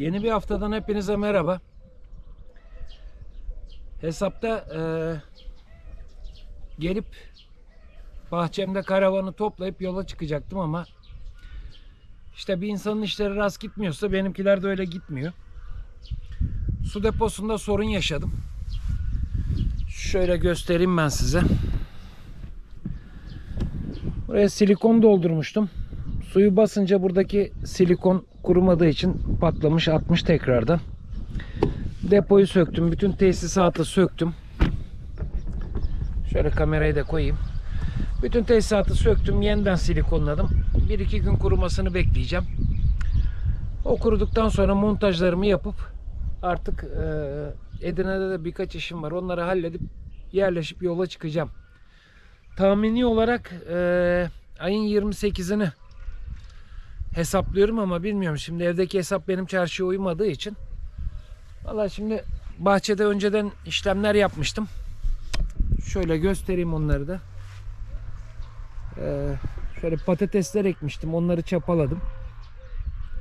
Yeni bir haftadan hepinize merhaba. Hesapta eee, gelip bahçemde karavanı toplayıp yola çıkacaktım ama işte bir insanın işleri rast gitmiyorsa benimkiler de öyle gitmiyor. Su deposunda sorun yaşadım. Şöyle göstereyim ben size. Buraya silikon doldurmuştum. Suyu basınca buradaki silikon kurumadığı için patlamış atmış tekrardan. Depoyu söktüm. Bütün tesisatı söktüm. Şöyle kamerayı da koyayım. Bütün tesisatı söktüm. Yeniden silikonladım. 1-2 gün kurumasını bekleyeceğim. O kuruduktan sonra montajlarımı yapıp artık eee, Edirne'de de birkaç işim var. Onları halledip yerleşip yola çıkacağım. Tahmini olarak eee, ayın 28'ini hesaplıyorum ama bilmiyorum. Şimdi evdeki hesap benim çarşıya uymadığı için. Valla şimdi bahçede önceden işlemler yapmıştım. Şöyle göstereyim onları da. Ee, şöyle patatesler ekmiştim. Onları çapaladım.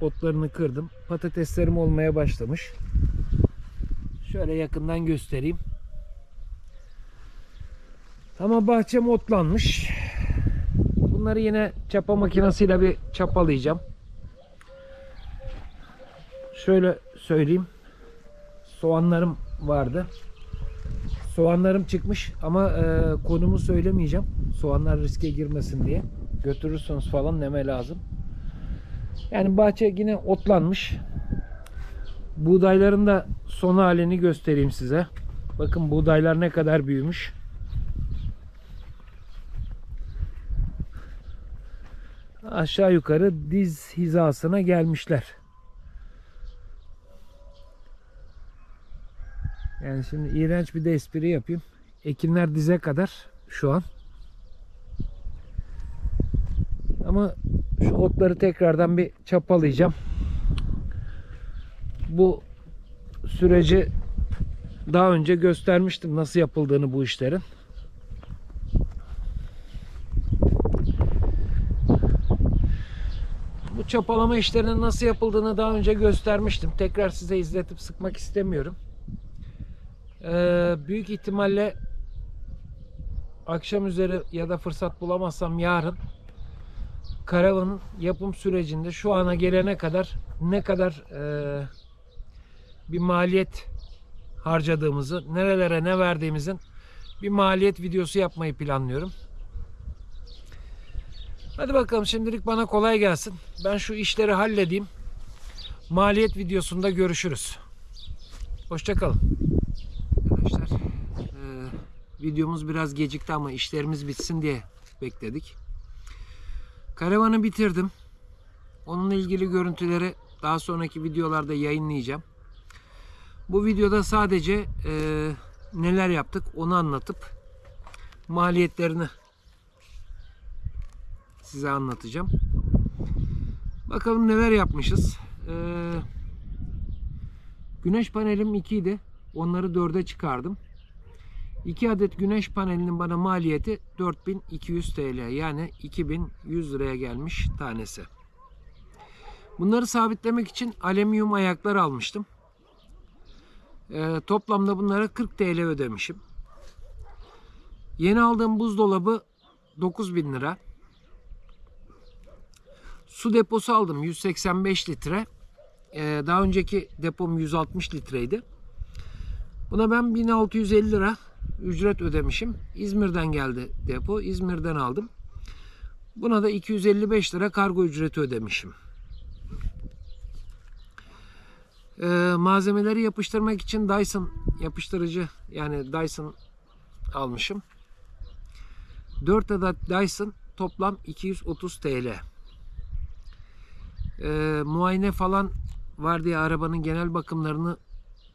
Otlarını kırdım. Patateslerim olmaya başlamış. Şöyle yakından göstereyim. Ama bahçem otlanmış. Bunları yine çapa makinesiyle bir çapalayacağım. Şöyle söyleyeyim. Soğanlarım vardı. Soğanlarım çıkmış ama e, konumu söylemeyeceğim. Soğanlar riske girmesin diye. Götürürsünüz falan neme lazım. Yani bahçe yine otlanmış. Buğdayların da son halini göstereyim size. Bakın buğdaylar ne kadar büyümüş. Aşağı yukarı diz hizasına gelmişler. Yani şimdi iğrenç bir de espri yapayım. Ekinler dize kadar şu an. Ama şu otları tekrardan bir çapalayacağım. Bu süreci daha önce göstermiştim nasıl yapıldığını bu işlerin. Bu çapalama işlerinin nasıl yapıldığını daha önce göstermiştim. Tekrar size izletip sıkmak istemiyorum. Ee, büyük ihtimalle akşam üzeri ya da fırsat bulamazsam yarın karavanın yapım sürecinde şu ana gelene kadar ne kadar e, bir maliyet harcadığımızı, nerelere ne verdiğimizin bir maliyet videosu yapmayı planlıyorum. Hadi bakalım şimdilik bana kolay gelsin. Ben şu işleri halledeyim. Maliyet videosunda görüşürüz. Hoşçakalın. Arkadaşlar eee, videomuz biraz gecikti ama işlerimiz bitsin diye bekledik. Karavanı bitirdim. Onunla ilgili görüntüleri daha sonraki videolarda yayınlayacağım. Bu videoda sadece eee, neler yaptık onu anlatıp maliyetlerini size anlatacağım. Bakalım neler yapmışız. Ee, güneş panelim 2 idi. Onları 4'e çıkardım. 2 adet güneş panelinin bana maliyeti 4200 TL yani 2100 liraya gelmiş tanesi. Bunları sabitlemek için alüminyum ayaklar almıştım. Ee, toplamda bunlara 40 TL ödemişim. Yeni aldığım buzdolabı 9000 lira. Su deposu aldım 185 litre. Ee, daha önceki depom 160 litreydi. Buna ben 1650 lira ücret ödemişim. İzmir'den geldi depo. İzmir'den aldım. Buna da 255 lira kargo ücreti ödemişim. Ee, malzemeleri yapıştırmak için Dyson yapıştırıcı yani Dyson almışım. 4 adet Dyson toplam 230 TL. Ee, muayene falan var diye arabanın genel bakımlarını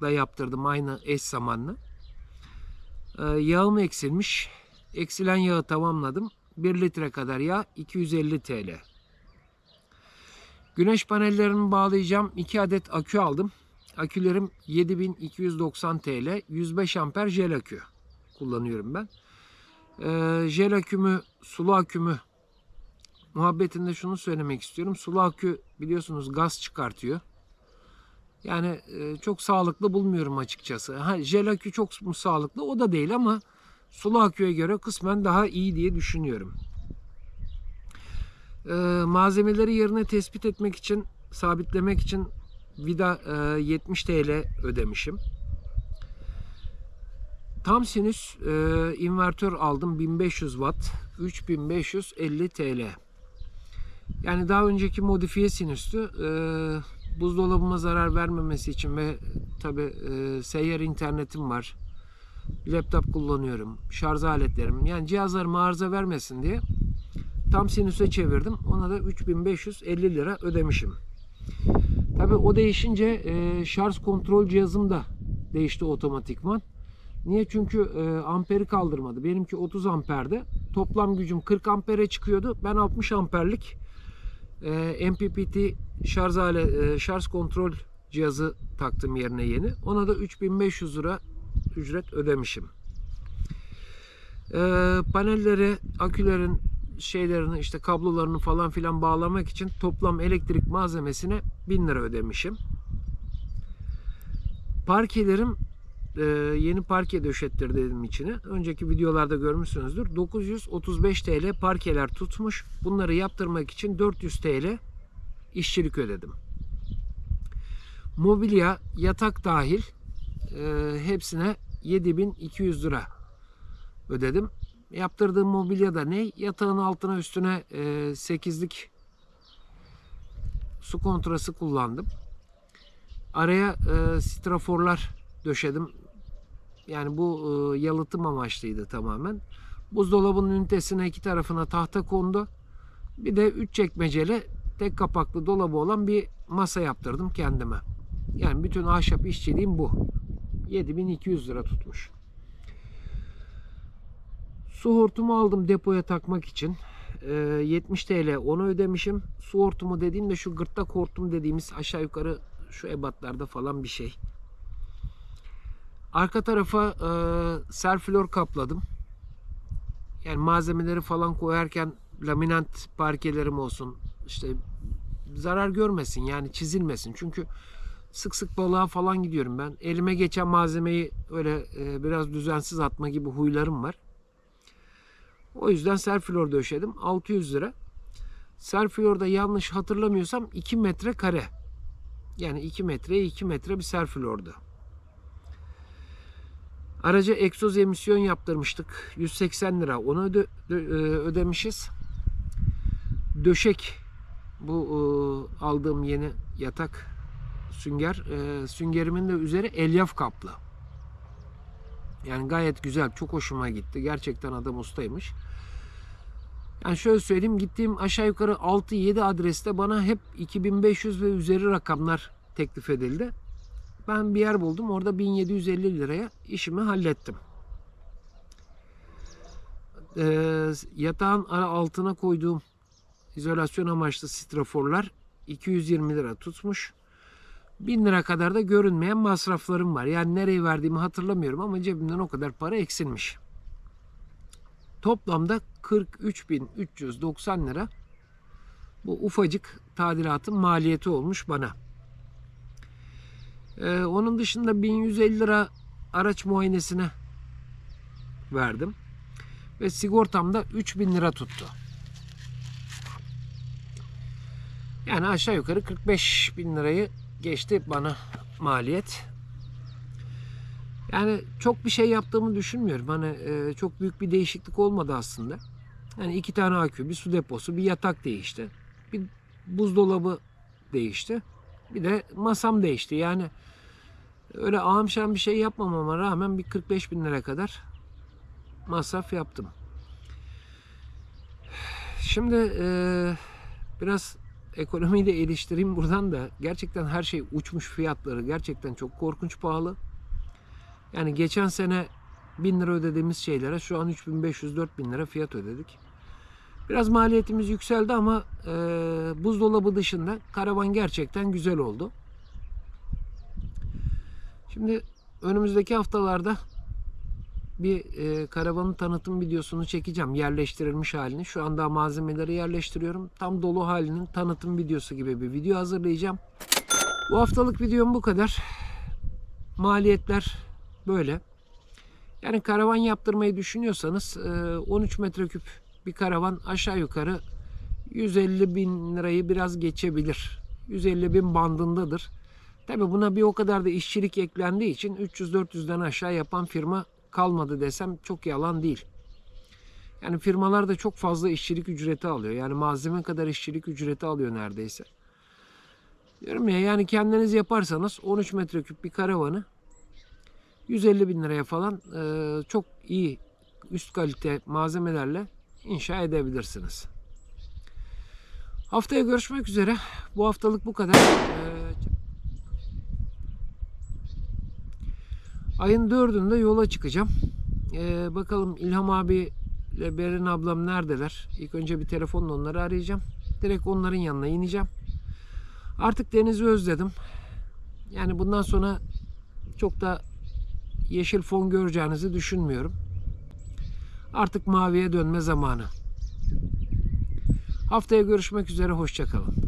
da yaptırdım aynı eş zamanlı. Ee, yağım eksilmiş. Eksilen yağı tamamladım. 1 litre kadar yağ 250 TL. Güneş panellerini bağlayacağım. 2 adet akü aldım. Akülerim 7290 TL. 105 amper jel akü kullanıyorum ben. Ee, jel akümü, sulu akümü muhabbetinde şunu söylemek istiyorum. Sulu akü biliyorsunuz gaz çıkartıyor. Yani e, çok sağlıklı bulmuyorum açıkçası. Ha, jel çok mu sağlıklı? O da değil ama sulu aküye göre kısmen daha iyi diye düşünüyorum. E, malzemeleri yerine tespit etmek için, sabitlemek için vida e, 70 TL ödemişim. Tam sinüs e, invertör aldım 1500 watt 3550 TL. Yani daha önceki modifiye sinüstü e, buzdolabıma zarar vermemesi için ve tabi e, seyyar internetim var. Laptop kullanıyorum. Şarj aletlerim. Yani cihazlarıma arıza vermesin diye tam sinüse çevirdim. Ona da 3550 lira ödemişim. Tabi o değişince e, şarj kontrol cihazım da değişti otomatikman. Niye? Çünkü e, amperi kaldırmadı. Benimki 30 amperde. Toplam gücüm 40 ampere çıkıyordu. Ben 60 amperlik e, MPPT şarj ale, e, şarj kontrol cihazı taktım yerine yeni. Ona da 3500 lira ücret ödemişim. E, panelleri, akülerin şeylerini işte kablolarını falan filan bağlamak için toplam elektrik malzemesine 1000 lira ödemişim. Parkelerim e, yeni parke döşettirdim içine. Önceki videolarda görmüşsünüzdür. 935 TL parkeler tutmuş. Bunları yaptırmak için 400 TL işçilik ödedim. Mobilya, yatak dahil e, hepsine 7200 lira ödedim. Yaptırdığım mobilya da ne? Yatağın altına üstüne e, 8'lik su kontrası kullandım. Araya e, straforlar döşedim. Yani bu e, yalıtım amaçlıydı tamamen. Buzdolabının ünitesine iki tarafına tahta kondu. Bir de üç çekmeceli tek kapaklı dolabı olan bir masa yaptırdım kendime. Yani bütün ahşap işçiliğim bu. 7200 lira tutmuş. Su hortumu aldım depoya takmak için. Ee, 70 TL onu ödemişim. Su hortumu dediğimde şu gırtlak hortum dediğimiz aşağı yukarı şu ebatlarda falan bir şey. Arka tarafa e, serflor kapladım. Yani malzemeleri falan koyarken laminant parkelerim olsun. İşte zarar görmesin yani çizilmesin. Çünkü sık sık balığa falan gidiyorum ben. Elime geçen malzemeyi öyle e, biraz düzensiz atma gibi huylarım var. O yüzden serflor döşedim. 600 lira. Serflor'da yanlış hatırlamıyorsam 2 metre kare. Yani 2 metreye 2 metre bir serflordu. Araca egzoz emisyon yaptırmıştık. 180 lira. Onu öde, e, ödemişiz. Döşek bu e, aldığım yeni yatak sünger. E, süngerimin de üzeri elyaf kaplı. Yani gayet güzel. Çok hoşuma gitti. Gerçekten adam ustaymış. Yani şöyle söyleyeyim. Gittiğim aşağı yukarı 6-7 adreste bana hep 2500 ve üzeri rakamlar teklif edildi. Ben bir yer buldum. Orada 1750 liraya işimi hallettim. Ee, yatağın altına koyduğum izolasyon amaçlı straforlar 220 lira tutmuş. 1000 lira kadar da görünmeyen masraflarım var. Yani nereye verdiğimi hatırlamıyorum ama cebimden o kadar para eksilmiş. Toplamda 43.390 lira bu ufacık tadilatın maliyeti olmuş bana. Ee, onun dışında 1150 lira araç muayenesine verdim. Ve sigortam da 3000 lira tuttu. Yani aşağı yukarı 45 bin lirayı geçti bana maliyet. Yani çok bir şey yaptığımı düşünmüyorum. Hani e, çok büyük bir değişiklik olmadı aslında. Yani iki tane akü, bir su deposu, bir yatak değişti. Bir buzdolabı değişti. Bir de masam değişti. Yani öyle ağamşan bir şey yapmamama rağmen bir 45 bin lira kadar masraf yaptım. Şimdi e, biraz ekonomiyi de eleştireyim buradan da. Gerçekten her şey uçmuş fiyatları. Gerçekten çok korkunç pahalı. Yani geçen sene 1000 lira ödediğimiz şeylere şu an 3500-4000 lira fiyat ödedik. Biraz maliyetimiz yükseldi ama e, buzdolabı dışında karavan gerçekten güzel oldu. Şimdi önümüzdeki haftalarda bir e, karavanın tanıtım videosunu çekeceğim. Yerleştirilmiş halini. Şu anda malzemeleri yerleştiriyorum. Tam dolu halinin tanıtım videosu gibi bir video hazırlayacağım. Bu haftalık videom bu kadar. Maliyetler böyle. Yani karavan yaptırmayı düşünüyorsanız e, 13 metreküp bir karavan aşağı yukarı 150 bin lirayı biraz geçebilir. 150 bin bandındadır. Tabi buna bir o kadar da işçilik eklendiği için 300-400'den aşağı yapan firma kalmadı desem çok yalan değil. Yani firmalar da çok fazla işçilik ücreti alıyor. Yani malzeme kadar işçilik ücreti alıyor neredeyse. Diyorum ya yani kendiniz yaparsanız 13 metreküp bir karavanı 150 bin liraya falan çok iyi üst kalite malzemelerle inşa edebilirsiniz. Haftaya görüşmek üzere. Bu haftalık bu kadar. E, ayın 4'ünde yola çıkacağım. E, bakalım İlham abi ile Berin ablam neredeler? İlk önce bir telefonla onları arayacağım. Direkt onların yanına ineceğim. Artık denizi özledim. Yani bundan sonra çok da yeşil fon göreceğinizi düşünmüyorum. Artık maviye dönme zamanı. Haftaya görüşmek üzere. Hoşçakalın.